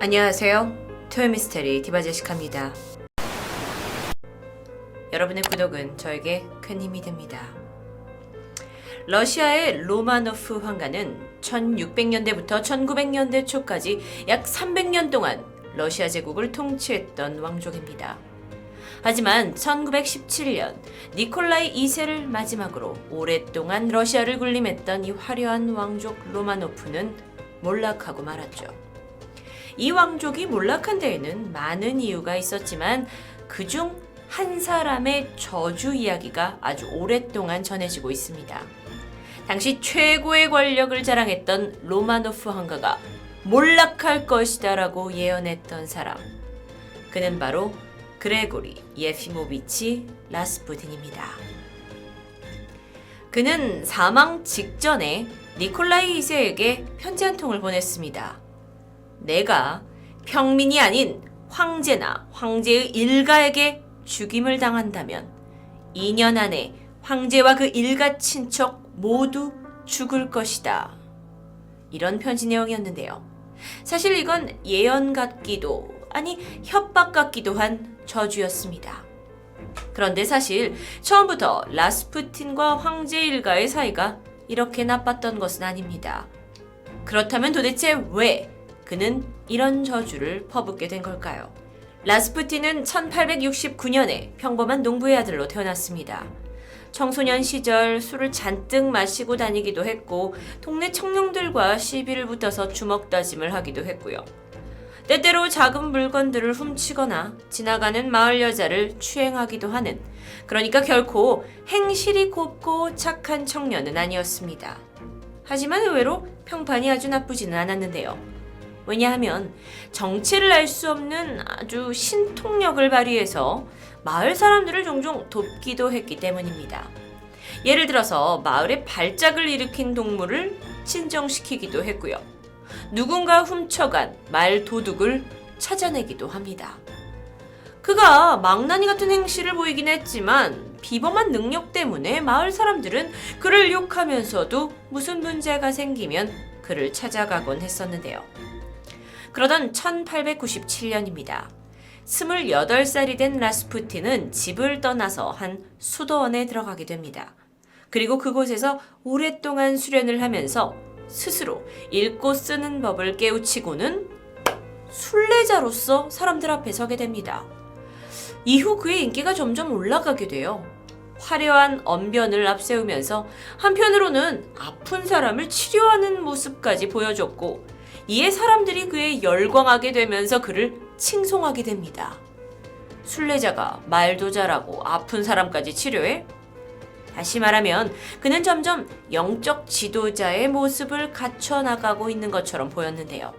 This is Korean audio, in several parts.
안녕하세요. 토요미스테리 디바제시카입니다. 여러분의 구독은 저에게 큰 힘이 됩니다. 러시아의 로마노프 황가는 1600년대부터 1900년대 초까지 약 300년 동안 러시아 제국을 통치했던 왕족입니다. 하지만 1917년 니콜라이 2세를 마지막으로 오랫동안 러시아를 군림했던 이 화려한 왕족 로마노프는 몰락하고 말았죠. 이 왕족이 몰락한 데에는 많은 이유가 있었지만 그중 한 사람의 저주 이야기가 아주 오랫동안 전해지고 있습니다. 당시 최고의 권력을 자랑했던 로마노프 황가가 몰락할 것이다라고 예언했던 사람. 그는 바로 그레고리 예피모비치 라스푸틴입니다. 그는 사망 직전에 니콜라이 2세에게 편지 한 통을 보냈습니다. 내가 평민이 아닌 황제나 황제의 일가에게 죽임을 당한다면 2년 안에 황제와 그 일가 친척 모두 죽을 것이다. 이런 편지 내용이었는데요. 사실 이건 예언 같기도, 아니, 협박 같기도 한 저주였습니다. 그런데 사실 처음부터 라스푸틴과 황제 일가의 사이가 이렇게 나빴던 것은 아닙니다. 그렇다면 도대체 왜 그는 이런 저주를 퍼붓게 된 걸까요? 라스푸틴은 1869년에 평범한 농부의 아들로 태어났습니다. 청소년 시절 술을 잔뜩 마시고 다니기도 했고 동네 청룡들과 시비를 붙어서 주먹 다짐을 하기도 했고요. 때때로 작은 물건들을 훔치거나 지나가는 마을 여자를 추행하기도 하는 그러니까 결코 행실이 곱고 착한 청년은 아니었습니다. 하지만 의외로 평판이 아주 나쁘지는 않았는데요. 왜냐하면 정체를 알 수 없는 아주 신통력을 발휘해서 마을 사람들을 종종 돕기도 했기 때문입니다. 예를 들어서 마을에 발작을 일으킨 동물을 진정시키기도 했고요. 누군가 훔쳐간 말 도둑을 찾아내기도 합니다. 그가 망나니 같은 행실을 보이긴 했지만 비범한 능력 때문에 마을 사람들은 그를 욕하면서도 무슨 문제가 생기면 그를 찾아가곤 했었는데요. 그러던 1897년입니다. 28살이 된 라스푸틴은 집을 떠나서 한 수도원에 들어가게 됩니다. 그리고 그곳에서 오랫동안 수련을 하면서 스스로 읽고 쓰는 법을 깨우치고는 순례자로서 사람들 앞에 서게 됩니다. 이후 그의 인기가 점점 올라가게 돼요. 화려한 언변을 앞세우면서 한편으로는 아픈 사람을 치료하는 모습까지 보여줬고 이에 사람들이 그에 열광하게 되면서 그를 칭송하게 됩니다. 순례자가 말도 잘하고 아픈 사람까지 치료해? 다시 말하면 그는 점점 영적 지도자의 모습을 갖춰나가고 있는 것처럼 보였는데요.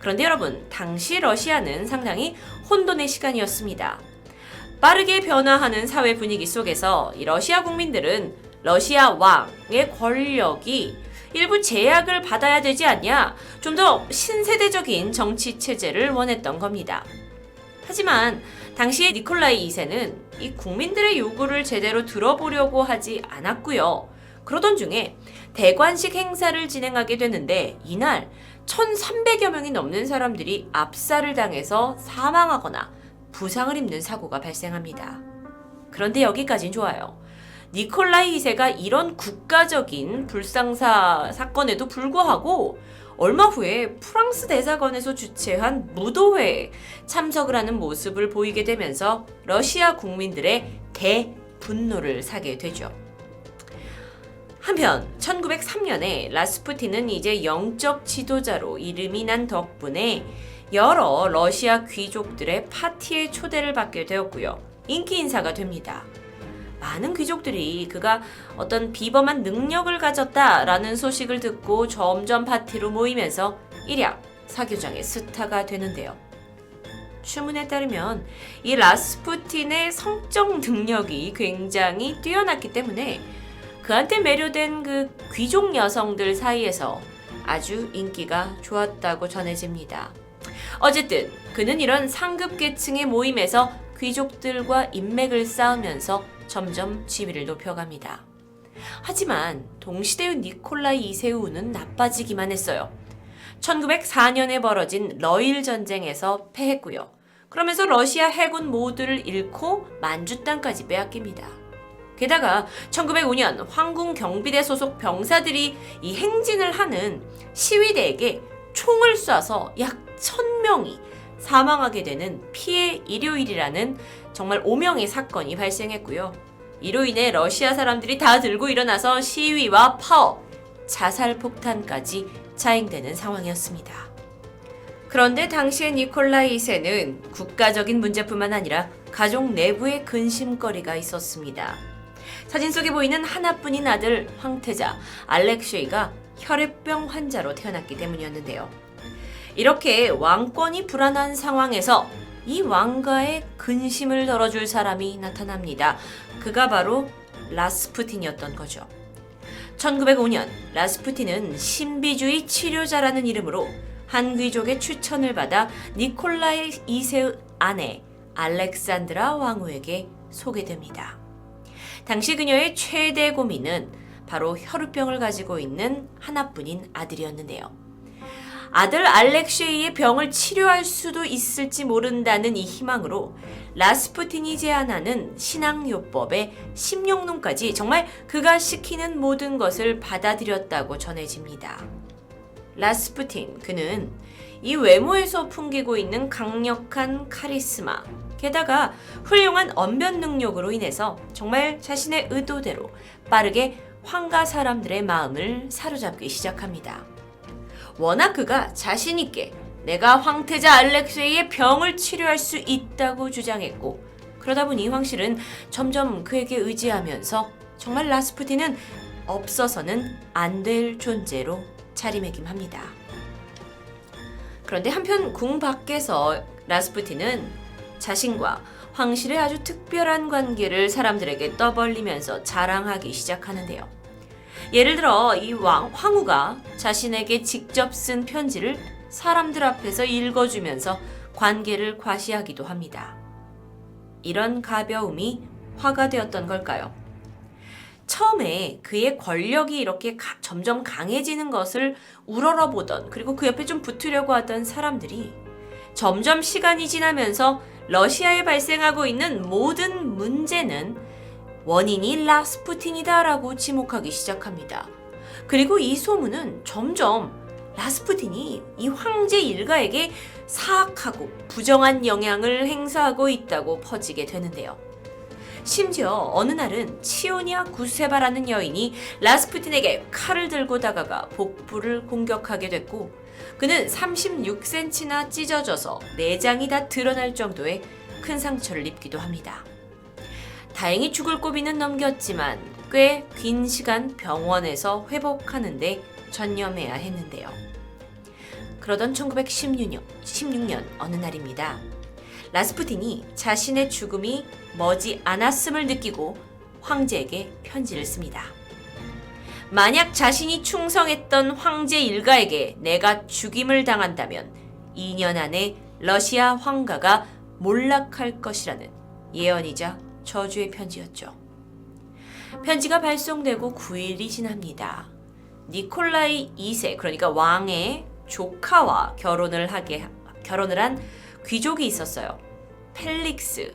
그런데 여러분, 당시 러시아는 상당히 혼돈의 시간이었습니다. 빠르게 변화하는 사회 분위기 속에서 이 러시아 국민들은 러시아 왕의 권력이 일부 제약을 받아야 되지 않냐, 좀 더 신세대적인 정치 체제를 원했던 겁니다. 하지만 당시의 니콜라이 2세는 이 국민들의 요구를 제대로 들어보려고 하지 않았고요. 그러던 중에 대관식 행사를 진행하게 되는데 이날 1,300여 명이 넘는 사람들이 압살을 당해서 사망하거나 부상을 입는 사고가 발생합니다. 그런데 여기까진 좋아요. 니콜라이 2세가 이런 국가적인 불상사 사건에도 불구하고 얼마 후에 프랑스 대사관에서 주최한 무도회에 참석을 하는 모습을 보이게 되면서 러시아 국민들의 대분노를 사게 되죠. 한편 1903년에 라스푸틴은 이제 영적 지도자로 이름이 난 덕분에 여러 러시아 귀족들의 파티에 초대를 받게 되었고요. 인기 인사가 됩니다. 많은 귀족들이 그가 어떤 비범한 능력을 가졌다라는 소식을 듣고 점점 파티로 모이면서 일약 사교장의 스타가 되는데요. 추문에 따르면 이 라스푸틴의 성적 능력이 굉장히 뛰어났기 때문에 그한테 매료된 그 귀족 여성들 사이에서 아주 인기가 좋았다고 전해집니다. 어쨌든 그는 이런 상급 계층의 모임에서 귀족들과 인맥을 쌓으면서 점점 지위를 높여갑니다. 하지만 동시대의 니콜라이 이세우는 나빠지기만 했어요. 1904년에 벌어진 러일 전쟁에서 패했고요. 그러면서 러시아 해군 모두를 잃고 만주 땅까지 빼앗깁니다. 게다가 1905년 황궁 경비대 소속 병사들이 이 행진을 하는 시위대에게 총을 쏴서 약 1000명이 사망하게 되는 피해 일요일이라는 정말 오명의 사건이 발생했고요. 이로 인해 러시아 사람들이 다 들고 일어나서 시위와 파업, 자살 폭탄까지 자행되는 상황이었습니다. 그런데 당시의 니콜라이 2세는 국가적인 문제뿐만 아니라 가족 내부의 근심거리가 있었습니다. 사진 속에 보이는 하나뿐인 아들 황태자 알렉쉐이가 혈액병 환자로 태어났기 때문이었는데요. 이렇게 왕권이 불안한 상황에서 이 왕가의 근심을 덜어줄 사람이 나타납니다. 그가 바로 라스푸틴이었던 거죠. 1905년 라스푸틴은 신비주의 치료자라는 이름으로 한 귀족의 추천을 받아 니콜라이 2세의 아내 알렉산드라 왕후에게 소개됩니다. 당시 그녀의 최대 고민은 바로 혈우병을 가지고 있는 하나뿐인 아들이었는데요. 아들 알렉쉐이의 병을 치료할 수도 있을지 모른다는 이 희망으로 라스푸틴이 제안하는 신앙요법의 심령론까지 정말 그가 시키는 모든 것을 받아들였다고 전해집니다. 라스푸틴 그는 이 외모에서 풍기고 있는 강력한 카리스마 게다가 훌륭한 언변 능력으로 인해서 정말 자신의 의도대로 빠르게 황가 사람들의 마음을 사로잡기 시작합니다. 워낙 그가 자신있게 내가 황태자 알렉세이의 병을 치료할 수 있다고 주장했고 그러다 보니 황실은 점점 그에게 의지하면서 정말 라스푸틴은 없어서는 안 될 존재로 자리매김합니다. 그런데 한편 궁 밖에서 라스푸틴은 자신과 황실의 아주 특별한 관계를 사람들에게 떠벌리면서 자랑하기 시작하는데요. 예를 들어 이 왕, 황후가 자신에게 직접 쓴 편지를 사람들 앞에서 읽어주면서 관계를 과시하기도 합니다. 이런 가벼움이 화가 되었던 걸까요? 처음에 그의 권력이 이렇게 가, 점점 강해지는 것을 우러러보던 그리고 그 옆에 좀 붙으려고 하던 사람들이 점점 시간이 지나면서 러시아에 발생하고 있는 모든 문제는 원인이 라스푸틴이다라고 지목하기 시작합니다. 그리고 이 소문은 점점 라스푸틴이 이 황제 일가에게 사악하고 부정한 영향을 행사하고 있다고 퍼지게 되는데요. 심지어 어느 날은 치오니아 구세바라는 여인이 라스푸틴에게 칼을 들고 다가가 복부를 공격하게 됐고 그는 36cm나 찢어져서 내장이 다 드러날 정도의 큰 상처를 입기도 합니다. 다행히 죽을 고비는 넘겼지만 꽤 긴 시간 병원에서 회복하는데 전념해야 했는데요. 그러던 1916년 16년 어느 날입니다. 라스푸틴이 자신의 죽음이 머지 않았음을 느끼고 황제에게 편지를 씁니다. 만약 자신이 충성했던 황제 일가에게 내가 죽임을 당한다면 2년 안에 러시아 황가가 몰락할 것이라는 예언이자 저주의 편지였죠. 편지가 발송되고 9일이 지납니다. 니콜라이 2세, 그러니까 왕의 조카와 결혼을 하게 결혼을 한 귀족이 있었어요. 펠릭스.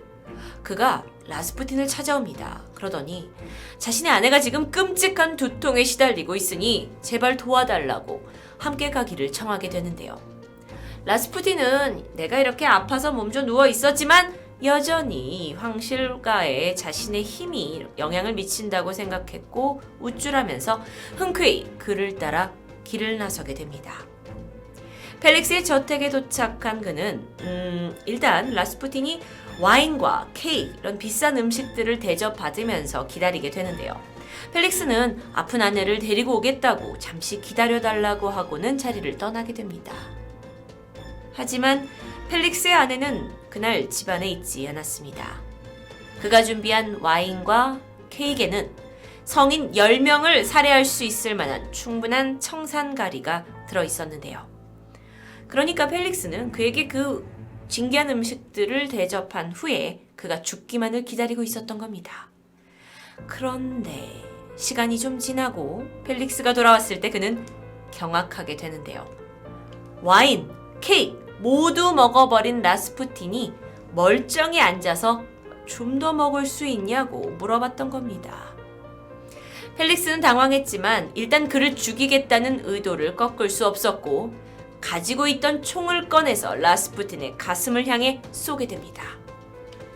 그가 라스푸틴을 찾아옵니다. 그러더니 자신의 아내가 지금 끔찍한 두통에 시달리고 있으니 제발 도와달라고 함께 가기를 청하게 되는데요. 라스푸틴은 내가 이렇게 아파서 몸져 누워 있었지만 여전히 황실가에 자신의 힘이 영향을 미친다고 생각했고 우쭐하면서 흔쾌히 그를 따라 길을 나서게 됩니다. 펠릭스의 저택에 도착한 그는 음, 일단 라스푸틴이 와인과 케이크 이런 비싼 음식들을 대접받으면서 기다리게 되는데요. 펠릭스는 아픈 아내를 데리고 오겠다고 잠시 기다려달라고 하고는 자리를 떠나게 됩니다. 하지만 펠릭스의 아내는 그날 집안에 있지 않았습니다. 그가 준비한 와인과 케이크에는 성인 10명을 살해할 수 있을 만한 충분한 청산가리가 들어 있었는데요. 그러니까 펠릭스는 그에게 그 진귀한 음식들을 대접한 후에 그가 죽기만을 기다리고 있었던 겁니다. 그런데 시간이 좀 지나고 펠릭스가 돌아왔을 때 그는 경악하게 되는데요. 와인, 케이크 모두 먹어버린 라스푸틴이 멀쩡히 앉아서 좀 더 먹을 수 있냐고 물어봤던 겁니다. 펠릭스는 당황했지만 일단 그를 죽이겠다는 의도를 꺾을 수 없었고 가지고 있던 총을 꺼내서 라스푸틴의 가슴을 향해 쏘게 됩니다.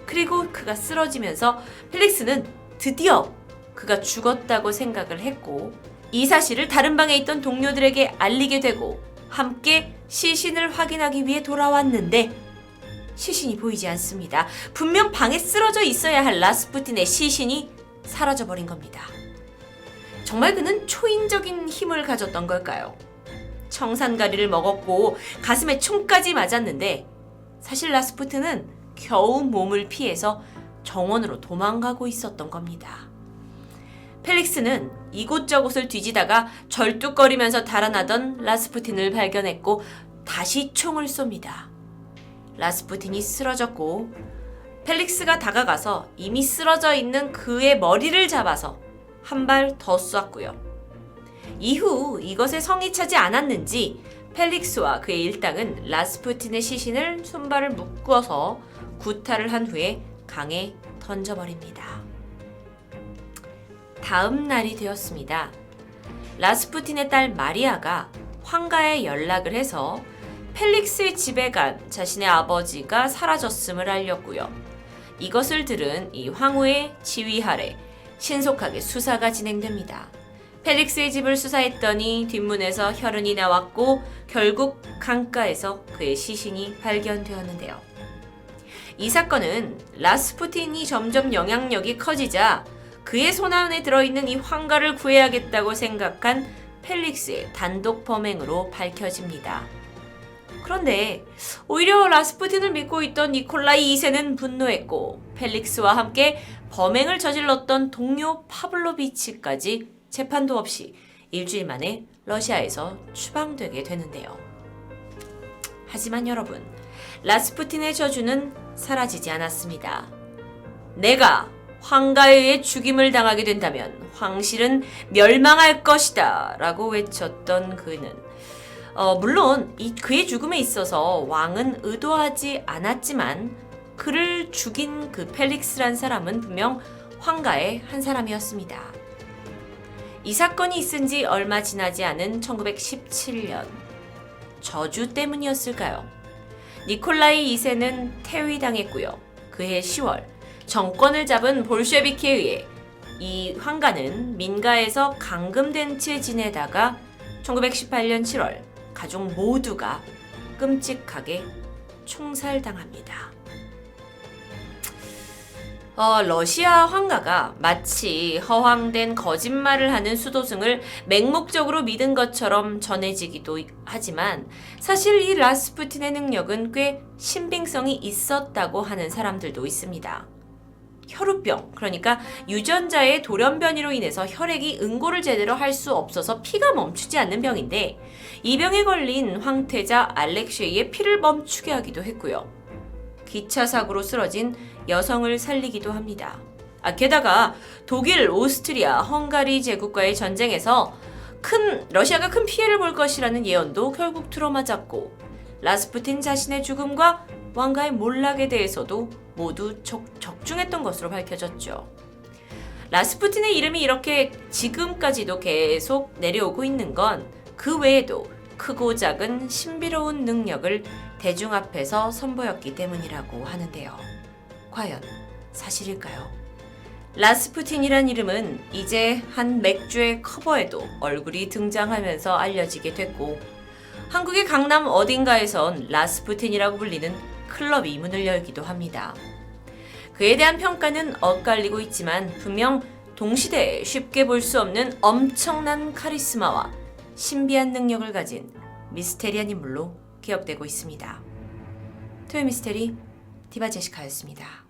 그리고 그가 쓰러지면서 펠릭스는 드디어 그가 죽었다고 생각을 했고 이 사실을 다른 방에 있던 동료들에게 알리게 되고 함께 시신을 확인하기 위해 돌아왔는데 시신이 보이지 않습니다. 분명 방에 쓰러져 있어야 할 라스푸틴의 시신이 사라져 버린 겁니다. 정말 그는 초인적인 힘을 가졌던 걸까요? 청산가리를 먹었고 가슴에 총까지 맞았는데 사실 라스푸틴은 겨우 몸을 피해서 정원으로 도망가고 있었던 겁니다. 펠릭스는 이곳저곳을 뒤지다가 절뚝거리면서 달아나던 라스푸틴을 발견했고 다시 총을 쏩니다. 라스푸틴이 쓰러졌고 펠릭스가 다가가서 이미 쓰러져 있는 그의 머리를 잡아서 한 발 더 쐈고요. 이후 이것에 성이 차지 않았는지 펠릭스와 그의 일당은 라스푸틴의 시신을 손발을 묶어서 구타를 한 후에 강에 던져버립니다. 다음 날이 되었습니다. 라스푸틴의 딸 마리아가 황가에 연락을 해서 펠릭스의 집에 간 자신의 아버지가 사라졌음을 알렸고요. 이것을 들은 이 황후의 지휘 아래 신속하게 수사가 진행됩니다. 펠릭스의 집을 수사했더니 뒷문에서 혈흔이 나왔고 결국 강가에서 그의 시신이 발견되었는데요. 이 사건은 라스푸틴이 점점 영향력이 커지자 그의 손 안에 들어있는 이 황가를 구해야겠다고 생각한 펠릭스의 단독 범행으로 밝혀집니다. 그런데 오히려 라스푸틴을 믿고 있던 니콜라이 2세는 분노했고 펠릭스와 함께 범행을 저질렀던 동료 파블로비치까지 재판도 없이 일주일 만에 러시아에서 추방되게 되는데요. 하지만 여러분, 라스푸틴의 저주는 사라지지 않았습니다. 내가 황가에 의해 죽임을 당하게 된다면 황실은 멸망할 것이다 라고 외쳤던 그는 어, 물론 이 그의 죽음에 있어서 왕은 의도하지 않았지만 그를 죽인 그 펠릭스란 사람은 분명 황가의 한 사람이었습니다. 이 사건이 있은 지 얼마 지나지 않은 1917년 저주 때문이었을까요? 니콜라이 2세는 퇴위당했고요. 그해 10월 정권을 잡은 볼쉐비키에 의해 이 황가는 민가에서 감금된 채 지내다가 1918년 7월 가족 모두가 끔찍하게 총살당합니다. 어, 러시아 황가가 마치 허황된 거짓말을 하는 수도승을 맹목적으로 믿은 것처럼 전해지기도 하지만 사실 이 라스푸틴의 능력은 꽤 신빙성이 있었다고 하는 사람들도 있습니다. 혈우병, 그러니까 유전자의 돌연변이로 인해서 혈액이 응고를 제대로 할 수 없어서 피가 멈추지 않는 병인데 이 병에 걸린 황태자 알렉쉐이의 피를 멈추게 하기도 했고요. 기차 사고로 쓰러진 여성을 살리기도 합니다. 아, 게다가 독일, 오스트리아, 헝가리 제국과의 전쟁에서 큰 러시아가 큰 피해를 볼 것이라는 예언도 결국 들어맞았고 라스푸틴 자신의 죽음과 왕가의 몰락에 대해서도 모두 적, 적중했던 것으로 밝혀졌죠. 라스푸틴의 이름이 이렇게 지금까지도 계속 내려오고 있는 건 그 외에도 크고 작은 신비로운 능력을 대중 앞에서 선보였기 때문이라고 하는데요. 과연 사실일까요? 라스푸틴이란 이름은 이제 한 맥주의 커버에도 얼굴이 등장하면서 알려지게 됐고 한국의 강남 어딘가에선 라스푸틴이라고 불리는 클럽이 문을 열기도 합니다. 그에 대한 평가는 엇갈리고 있지만 분명 동시대에 쉽게 볼 수 없는 엄청난 카리스마와 신비한 능력을 가진 미스테리한 인물로 기억되고 있습니다. 토요미스테리 디바 제시카였습니다.